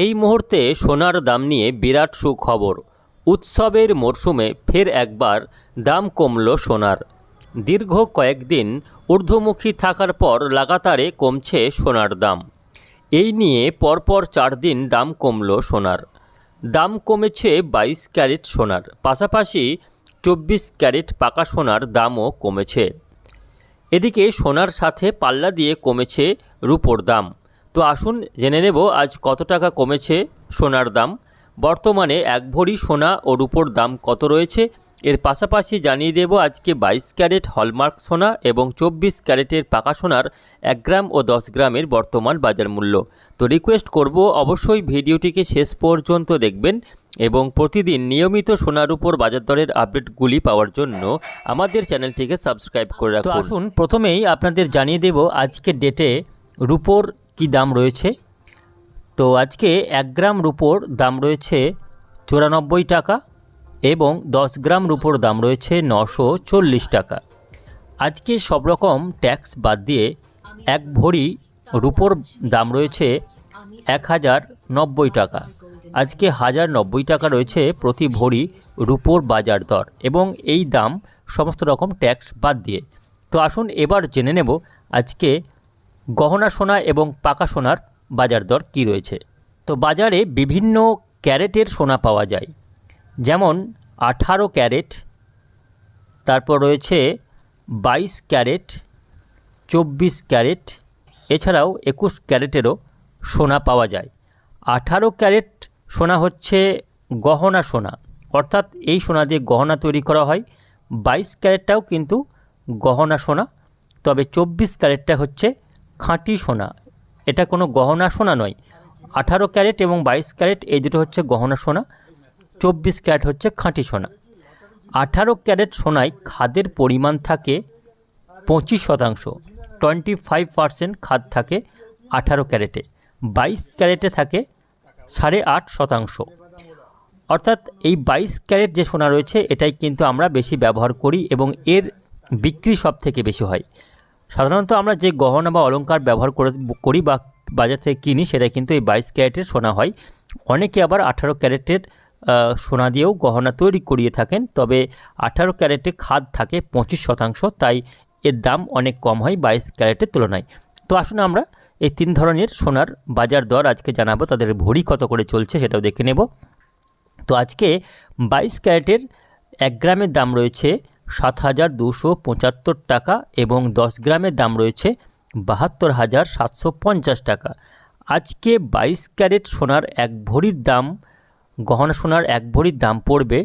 এই মুহূর্তে সোনার দাম নিয়ে বিরাট সুখবর। উৎসবের মরশুমে ফের একবার দাম কমল সোনার। দীর্ঘ কয়েকদিন ঊর্ধ্বমুখী থাকার পর লাগাতারে কমছে সোনার দাম। এই নিয়ে পরপর চার দিন দাম কমল সোনার। দাম কমেছে বাইশ ক্যারেট সোনার, পাশাপাশি চব্বিশ ক্যারেট পাকা সোনার দামও কমেছে। এদিকে সোনার সাথে পাল্লা দিয়ে কমেছে রূপোর দাম। তো আসুন জেনে নেব আজ কত টাকা কমেছে সোনার দাম। বর্তমানে এক ভরি সোনা ও রূপোর দাম কত রয়েছে? এর পাশাপাশি জানিয়ে দেব আজকে বাইশ ক্যারেট হলমার্ক সোনা এবং চব্বিশ ক্যারেটের পাকা সোনার এক গ্রাম ও দশ গ্রামের বর্তমান বাজার মূল্য। তো রিকোয়েস্ট করব অবশ্যই ভিডিওটিকে শেষ পর্যন্ত দেখবেন এবং প্রতিদিন নিয়মিত সোনার উপর বাজার দরের আপডেটগুলি পাওয়ার জন্য আমাদের চ্যানেলটিকে সাবস্ক্রাইব করে রাখুন। আসুন প্রথমেই আপনাদের জানিয়ে দেব আজকের ডেটে রূপোর কি দাম রয়েছে? তো আজকে এক গ্রাম রুপোর দাম রয়েছে চুরানব্বই টাকা এবং দশ গ্রাম রুপোর দাম রয়েছে নশো চল্লিশ টাকা। আজকে সব রকম ট্যাক্স বাদ দিয়ে এক ভরি রুপোর দাম রয়েছে এক হাজার নব্বই টাকা। আজকে হাজার নব্বই টাকা রয়েছে প্রতি ভরি রুপোর বাজার দর এবং এই দাম সমস্ত রকম ট্যাক্স বাদ দিয়ে। তো আসুন এবার জেনে নেব আজকে গহনা সোনা এবং পাকা সোনার বাজার দর কী রয়েছে? তো বাজারে বিভিন্ন ক্যারেটের সোনা পাওয়া যায়। যেমন আঠারো ক্যারেট, তারপর রয়েছে বাইশ ক্যারেট, চব্বিশ ক্যারেট, এছাড়াও একুশ ক্যারেটেরও সোনা পাওয়া যায়। আঠারো ক্যারেট সোনা হচ্ছে গহনা সোনা, অর্থাৎ এই সোনা দিয়ে গহনা তৈরি করা হয়। বাইশ ক্যারেটটাও কিন্তু গহনা সোনা, তবে চব্বিশ ক্যারেটটা হচ্ছে খাঁটি সোনা। এটা কোনো গহনা সোনা নয়। আঠারো ক্যারেট এবং বাইশ ক্যারেট, এই দুটো হচ্ছে গহনা সোনা। চব্বিশ ক্যারেট হচ্ছে খাঁটি সোনা। আঠারো ক্যারেট সোনায় খাদের পরিমাণ থাকে পঁচিশ শতাংশ। টোয়েন্টি ফাইভ পারসেন্ট খাদ থাকে আঠারো ক্যারেটে। বাইশ ক্যারেটে থাকে সাড়ে আট শতাংশ। অর্থাৎ এই বাইশ ক্যারেট যে সোনা রয়েছে, এটাই কিন্তু আমরা বেশি ব্যবহার করি এবং এর বিক্রি সব থেকে বেশি হয়। সাধারণত আমরা যে গহনা বা অলংকার ব্যবহার করে করি বা বাজার থেকে কিনি, সেটা কিন্তু এই বাইশ ক্যারেটের সোনা হয়। অনেকে আবার আঠারো ক্যারেটের সোনা দিয়েও গহনা তৈরি করিয়ে থাকেন। তবে আঠারো ক্যারেটে খাদ থাকে পঁচিশ শতাংশ, তাই এর দাম অনেক কম হয় বাইশ ক্যারেটের তুলনায়। তো আসুন আমরা এই তিন ধরনের সোনার বাজার দর আজকে জানাব, তাদের ভরি কত করে চলছে সেটাও দেখে নেব। তো আজকে বাইশ ক্যারেটের এক গ্রামের দাম রয়েছে সাত হাজার দুশো পঁচাত্তর টাকা এবং দশ গ্রামের দাম রয়েছে বাহাত্তর হাজার সাতশো পঞ্চাশ টাকা। আজকে বাইশ ক্যারেট সোনার এক ভরির দাম, গহনা সোনার এক ভরির দাম পড়বে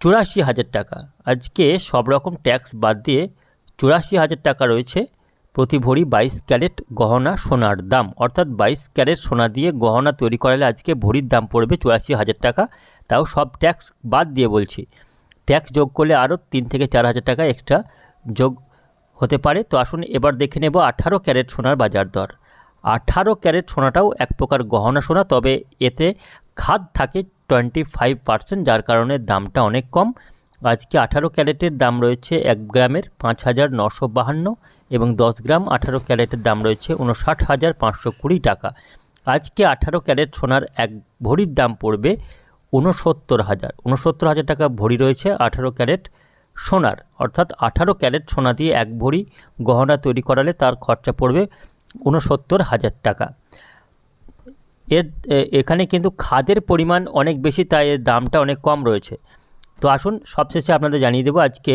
চুরাশি হাজার টাকা। আজকে সব রকম ট্যাক্স বাদ দিয়ে চুরাশি হাজার টাকা রয়েছে প্রতি ভরি বাইশ ক্যারেট গহনা সোনার দাম। অর্থাৎ বাইশ ক্যারেট সোনা দিয়ে গহনা তৈরি করালে আজকে ভরির দাম পড়বে চুরাশি হাজার টাকা। তাও সব ট্যাক্স বাদ দিয়ে বলছি। ট্যাক্স যোগ করলে আরও তিন থেকে চার হাজার টাকা এক্সট্রা যোগ হতে পারে। তো আসুন এবার দেখে নেব আঠারো ক্যারেট সোনার বাজার দর। আঠারো ক্যারেট সোনাটাও এক প্রকার গহনা সোনা, তবে এতে খাদ থাকে টোয়েন্টি ফাইভ পার্সেন্ট, যার কারণে দামটা অনেক কম। আজকে আঠারো ক্যারেটের দাম রয়েছে এক গ্রামের পাঁচ হাজার নশো বাহান্ন এবং দশ গ্রাম আঠারো ক্যারেটের দাম রয়েছে উনষাট হাজার পাঁচশো কুড়ি টাকা। আজকে আঠারো ক্যারেট সোনার এক ভরির দাম পড়বে উনসত্তর হাজার। উনসত্তর হাজার টাকা ভরি রয়েছে, আঠারো ক্যারেট সোনার। অর্থাৎ আঠারো ক্যারেট সোনা দিয়ে এক ভরি গহনা তৈরি করালে তার খরচা পড়বে উনসত্তর হাজার টাকা। এর এখানে কিন্তু খাদের পরিমাণ অনেক বেশি, তাই এর দামটা অনেক কম রয়েছে। তো আসুন, সবশেষে আপনাদের জানিয়ে দেবো আজকে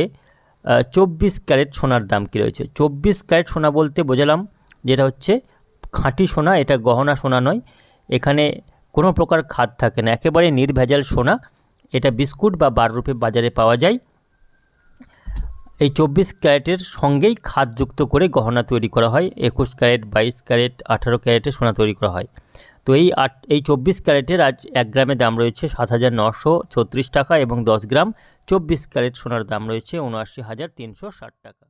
চব্বিশ ক্যারেট সোনার দাম কী রয়েছে। চব্বিশ ক্যারেট সোনা বলতে বোঝালাম, যেটা হচ্ছে খাঁটি সোনা, এটা গহনা সোনা নয়। এখানে কোনো প্রকার খাদ থাকে না। একেবারে নির্ভেজাল সোনা। এটা বিস্কুট বা বার রূপে বাজারে পাওয়া যায়। এই চব্বিশ ক্যারেটের সঙ্গেই খাদ যুক্ত করে গহনা তৈরি করা হয়। একুশ ক্যারেট, বাইশ ক্যারেট, আঠারো ক্যারেটের সোনা তৈরি করা হয়। তো এই আট, এই চব্বিশ ক্যারেটের আজ এক গ্রামের দাম রয়েছে সাত হাজার নশো ছত্রিশ টাকা এবং দশ গ্রাম চব্বিশ ক্যারেট সোনার দাম রয়েছে উনআশি হাজার তিনশো ষাট টাকা।